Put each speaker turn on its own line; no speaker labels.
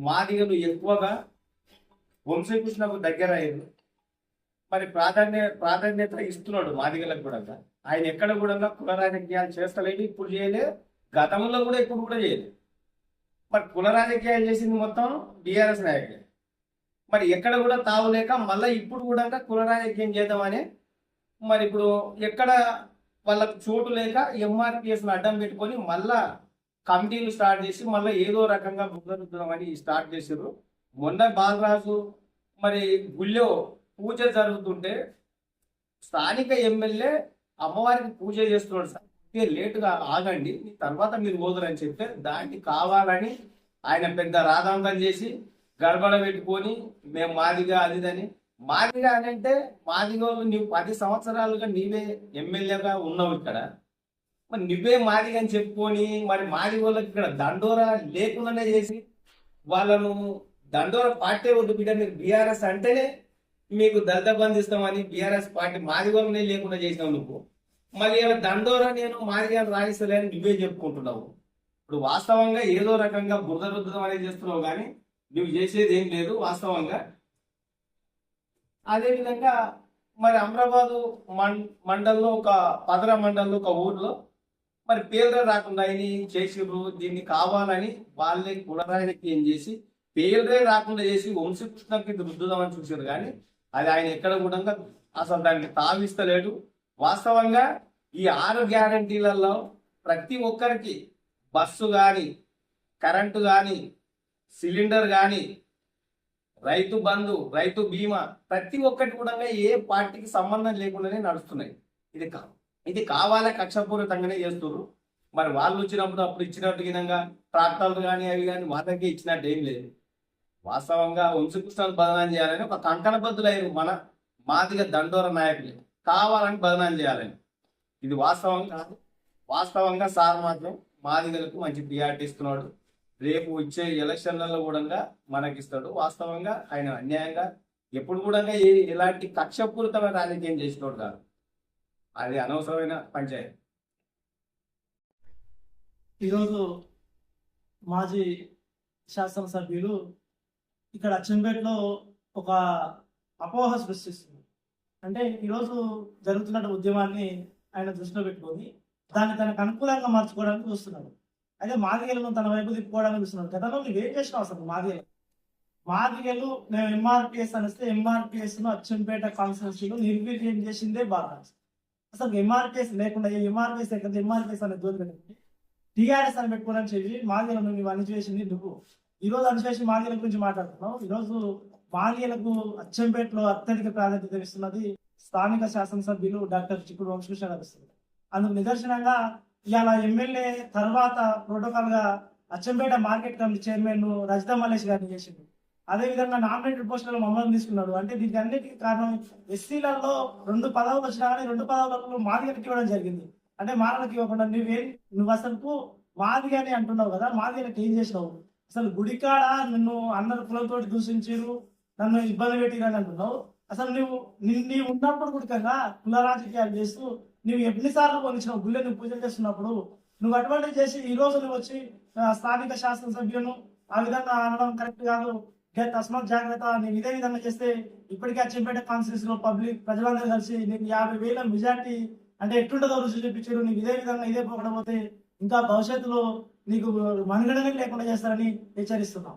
మాదిగలు ఎక్కువగా వంశీకృష్ణకు దగ్గర అయ్యారు మరి ప్రాధాన్య ప్రాధాన్యత ఇస్తున్నాడు మాదిగలకు కూడా. ఆయన ఎక్కడ కూడా కుల రాజకీయాలు చేస్తలేదు ఇప్పుడు చేయలే. గతంలో కూడా ఇప్పుడు కూడా చేయలేదు మరి కుల రాజకీయాలు చేసింది మొత్తం బీఆర్ఎస్ నాయకులే మరి ఎక్కడ కూడా తావులేక మళ్ళీ ఇప్పుడు కూడా కుల రాజకీయం చేద్దామని మరి ఇప్పుడు ఎక్కడ వాళ్ళకు చోటు లేక ఎంఆర్పిఎస్ను అడ్డం పెట్టుకొని మళ్ళా కమిటీలు స్టార్ట్ చేసి మళ్ళీ ఏదో రకంగా బుద్ధరుద్దామని స్టార్ట్ చేశారు. మొన్న బాలరాజు మరి గుళ్ళో పూజ జరుగుతుంటే స్థానిక ఎమ్మెల్యే అమ్మవారికి పూజ చేస్తున్నాడు సార్. ఇక లేటుగా ఆగండి తర్వాత మీరు పోదురని చెప్తే దాన్ని కావాలని ఆయన పెద్ద రాధాంతం చేసి గడబడ పెట్టుకొని మేము మాదిగా అదిదని మాదిగా అని అంటే మాదిగా నువ్వు పది సంవత్సరాలుగా నీవే ఎమ్మెల్యేగా ఉన్నావు ఇక్కడ. మరి నువ్వే మాది అని చెప్పుకొని మరి మాది వాళ్ళకి ఇక్కడ దండోరా లేకుండానే చేసి వాళ్ళను దండోరా పార్టీ వద్దు బిడ్డ మీరు బీఆర్ఎస్ అంటేనే మీకు దళిత బంధిస్తామని బీఆర్ఎస్ పార్టీ మాది వాళ్ళనే లేకుండా చేసినావు నువ్వు. మళ్ళీ ఇలా దండోరా నేను మాదిగా రాయిస్తలేని నువ్వే చెప్పుకుంటున్నావు. ఇప్పుడు వాస్తవంగా ఏదో రకంగా బురద రుద్దడం అనేది చేస్తున్నావు కానీ నువ్వు చేసేది ఏం లేదు వాస్తవంగా. అదేవిధంగా మరి అమరాబాదు మం మండల్లో ఒక పదర మండల్లో ఒక ఊర్లో మరి పేర్లు రాకుండా ఆయన చేసిర్రు దీన్ని కావాలని వాళ్ళే కులరాజకీయం చేసి పేర్లే రాకుండా చేసి వంశకృష్ణకి రుద్దుదామని చూసారు కానీ అది ఆయన ఎక్కడ కూడా అసలు దానికి తావిస్తలేడు. వాస్తవంగా ఈ ఆరు గ్యారంటీలలో ప్రతి ఒక్కరికి బస్సు కానీ కరెంటు కానీ సిలిండర్ కానీ రైతు బంధు రైతు బీమా ప్రతి ఒక్కటి కూడా ఏ పార్టీకి సంబంధం లేకుండానే నడుస్తున్నాయి. ఇది కాదు. ఇది కావాలే కక్షపూరితంగానే చేస్తున్నారు మరి వాళ్ళు వచ్చినప్పుడు అప్పుడు ఇచ్చినట్టు విధంగా ట్రాక్టర్లు కానీ అవి కానీ వాళ్ళకి ఇచ్చినట్టు ఏం లేదు. వాస్తవంగా వంశకృష్ణను బదనాం చేయాలని ఒక కంకణ మన మాదిగ దండోర నాయకులు కావాలని బదనాం చేయాలని. ఇది వాస్తవం కాదు. వాస్తవంగా సార్ మాత్రం మాదిగలకు మంచి ప్రియారిటీ ఇస్తున్నాడు. రేపు వచ్చే ఎలక్షన్లలో కూడా మనకిస్తాడు. వాస్తవంగా ఆయన అన్యాయంగా ఎప్పుడు కూడా ఎలాంటి కక్షపూరితమైన రాజకీయం చేసినోడు కాదు. అది అనవసరమైన పంచాయతీ
ఈరోజు మాజీ శాసనసభ్యులు ఇక్కడ అచ్చంపేటలో ఒక అపోహ సృష్టిస్తుంది అంటే ఈరోజు జరుగుతున్న ఉద్యమాన్ని ఆయన దృష్టిలో పెట్టుకొని దాన్ని తనకు అనుకూలంగా మార్చుకోవడానికి చూస్తున్నాడు అయితే మాదిగలను తన వైపు తిప్పుకోవడానికి చూస్తున్నాడు గతంలో నువ్వు ఏం చేసినావు అసలు మాదిగలు? మాదిగలు మేము ఎంఆర్పిఎస్ అనిస్తే ఎంఆర్పిఎస్ను అచ్చంపేట కాన్స్టిట్యూన్సీలో నిర్వీర్యం చేసిందే బాగా అసలు ఎంఆర్పిఎస్ లేకుండా ఎంఆర్పిఎస్ ఎక్కడ ఎంఆర్పిఎస్ అనేది దూరం టీఆర్ఎస్ అని పెట్టుకోవాలని చెప్పి మాదిగలను నువ్వు అణిచివేసింది నువ్వు. ఈ రోజు అణిచివేసి మాదిగల గురించి మాట్లాడుతున్నావు. ఈ రోజు మాదిగలకు అచ్చంపేటలో అత్యధిక ప్రాధాన్యత ఇస్తున్నది స్థానిక శాసనసభ్యులు డాక్టర్ చిక్కుడు వంశకృష్ణ గారు అందుకు నిదర్శనంగా ఇవాళ ఎమ్మెల్యే తర్వాత ప్రోటోకాల్గా Achampet market committee chairman Rajitha Mallesh గారిని చేసిండు. అదే విధంగా నామినేటెడ్ పోస్టులలో మమ్మల్ని తీసుకున్నాడు. అంటే దీనికి అన్నిటికీ కారణం ఎస్సీలలో రెండు పదవులు వచ్చినా కానీ రెండు పదవులకు మాదిగలకి ఇవ్వడం జరిగింది. అంటే మానవులకి ఇవ్వకుండా నువ్వేం నువ్వు అసలు మాదిగ అని అంటున్నావు కదా మాదిగలకి ఏం చేసినావు. అసలు గుడికాడ నిన్ను అందరు కులంతో దూషించారు నన్ను ఇబ్బంది పెట్టిరని అంటున్నావు. అసలు నువ్వు నీ- ఉన్నప్పుడు గుడికంగా కుల రాజకీయాలు చేస్తూ నువ్వు ఎన్నిసార్లు పొందించినావు గుళ్ళె నువ్వు పూజలు చేస్తున్నప్పుడు. నువ్వు అటువంటి చేసి ఈ రోజు నువ్వు వచ్చి స్థానిక శాసనసభ్యులను ఆ విధంగా అనడం కరెక్ట్ కాదు. తస్మాత్ జాగ్రత్త నేను ఇదే విధంగా చేస్తే ఇప్పటికే అచ్చంపేట కాన్స్టిట్యూన్స్లో పబ్లిక్ ప్రజలందరూ కలిసి నేను యాభై వేల మెజార్టీ అంటే ఎట్లుంటుందో రుచి చూపించారు. నీకు ఇదే విధంగా ఇదే పోకపోతే ఇంకా భవిష్యత్తులో నీకు మనుగడనే లేకుండా చేస్తారని హెచ్చరిస్తున్నాం.